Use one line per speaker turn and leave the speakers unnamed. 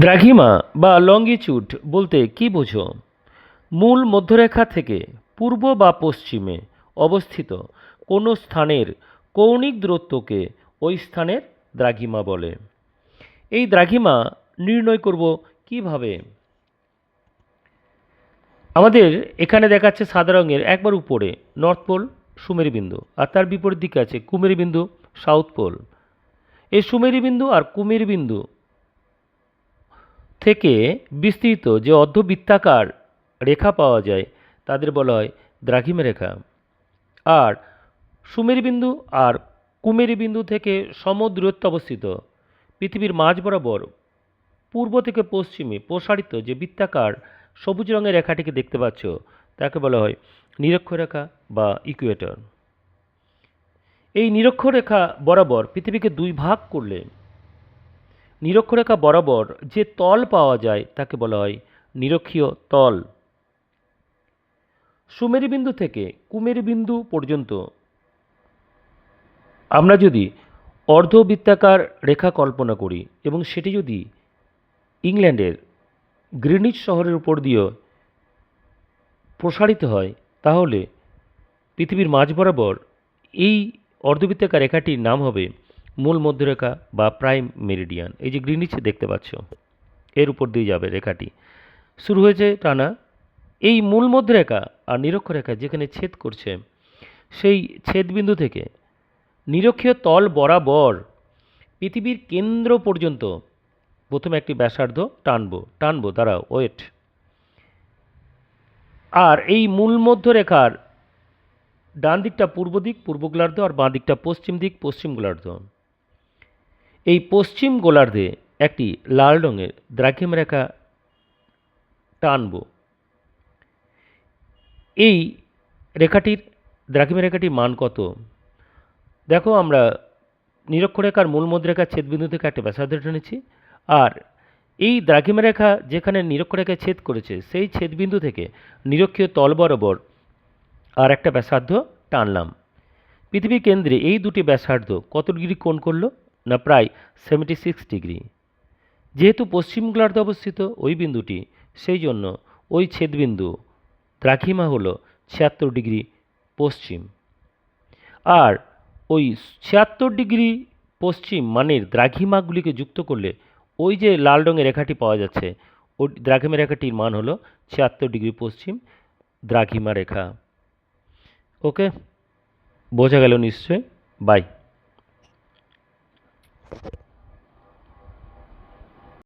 দ্রাঘিমা বা লঙ্গিচুড বলতে কী বোঝো? মূল মধ্যরেখা থেকে পূর্ব বা পশ্চিমে অবস্থিত কোনো স্থানের কৌণিক দূরত্বকে ওই স্থানের দ্রাঘিমা বলে। এই দ্রাঘিমা নির্ণয় করব কীভাবে? আমাদের এখানে দেখাচ্ছে সাদা রঙের একবার উপরে নর্থ পোল, সুমেরু বিন্দু আর তার বিপরীত দিকে আছে কুমেরু বিন্দু, সাউথ পোল। এই সুমেরু বিন্দু আর কুমেরু বিন্দু থেকে বিস্তৃত যে অর্ধবৃত্তাকার রেখা পাওয়া যায়, তাদের বলা হয় দ্রাঘিমা রেখা। আর সুমেরু বিন্দু আর কুমেরু বিন্দু থেকে সম দূরত্বে অবস্থিত। পৃথিবীর মাঝ বরাবর পূর্ব থেকে পশ্চিমে প্রসারিত যে বৃত্তাকার সবুজ রঙের রেখাটিকে দেখতে পাচ্ছ, তাকে বলা হয় নিরক্ষরেখা বা ইকুয়েটর এই নিরক্ষরেখা বরাবর পৃথিবীকে দুই ভাগ করলে নিরক্ষরেখা বরাবর যে তল পাওয়া যায়, তাকে বলা হয় নিরক্ষীয় তল। সুমেরু বিন্দু থেকে কুমেরু বিন্দু পর্যন্ত। আমরা যদি অর্ধবৃত্তাকার রেখা কল্পনা করি এবং সেটি যদি ইংল্যান্ডের গ্রিনিচ শহরের উপর দিয়েও প্রসারিত হয়, তাহলে পৃথিবীর মাঝ বরাবর এই অর্ধবৃত্তাকার রেখাটির নাম হবে মূল মধ্যরেখা বা প্রাইম মেরিডিয়ান। এই যে গ্রিনিচ দেখতে পাচ্ছ, এর উপর দিয়ে যাবে রেখাটি। শুরু হয়েছে টানা। এই মূল মধ্যরেখা আর নিরক্ষরেখা যেখানে ছেদ করছে, সেই ছেদবিন্দু থেকে নিরক্ষীয় তল বরাবর পৃথিবীর কেন্দ্র পর্যন্ত প্রথমে একটি ব্যাসার্ধ টানবো টানবো, দাঁড়াও, ওয়েট। আর এই মূল মধ্যরেখার ডান দিকটা পূর্ব দিক, পূর্ব গোলার্ধ, আর বাঁ দিকটা পশ্চিম দিক, পশ্চিম গোলার্ধ। এই পশ্চিম গোলার্ধে একটি লাল রঙের দ্রাঘিম রেখা টানব। এই রেখাটির, দ্রাঘিম রেখাটির মান কত? দেখো, আমরা নিরক্ষরেখার মূল মধ্যরেখার ছেদবিন্দু থেকে একটা ব্যাসার্ধ টেনেছি আর এই দ্রাঘিমা রেখা যেখানে নিরক্ষরেখায় ছেদ করেছে, সেই ছেদবিন্দু থেকে নিরক্ষীয় তল বরাবর আর একটা ব্যাসার্ধ টানলাম। পৃথিবীর কেন্দ্রে এই দুটি ব্যাসার্ধ কত ডিগ্রি কোণ করল? না প্রায় সেভেন্টি সিক্স ডিগ্রি। যেহেতু পশ্চিম গোলার্ধে অবস্থিত ওই বিন্দুটি, সেই জন্য ওই ছেদবিন্দু দ্রাঘিমা হল ছিয়াত্তর ডিগ্রি পশ্চিম। আর ওই ছিয়াত্তর ডিগ্রি পশ্চিম মানের দ্রাঘিমাগুলিকে যুক্ত করলে ওই যে লাল রঙের রেখাটি পাওয়া যাচ্ছে, ওই দ্রাঘিমা রেখাটির মান হলো ছিয়াত্তর ডিগ্রি পশ্চিম দ্রাঘিমা রেখা। ওকে? বোঝা গেল নিশ্চয় বাই Thank you.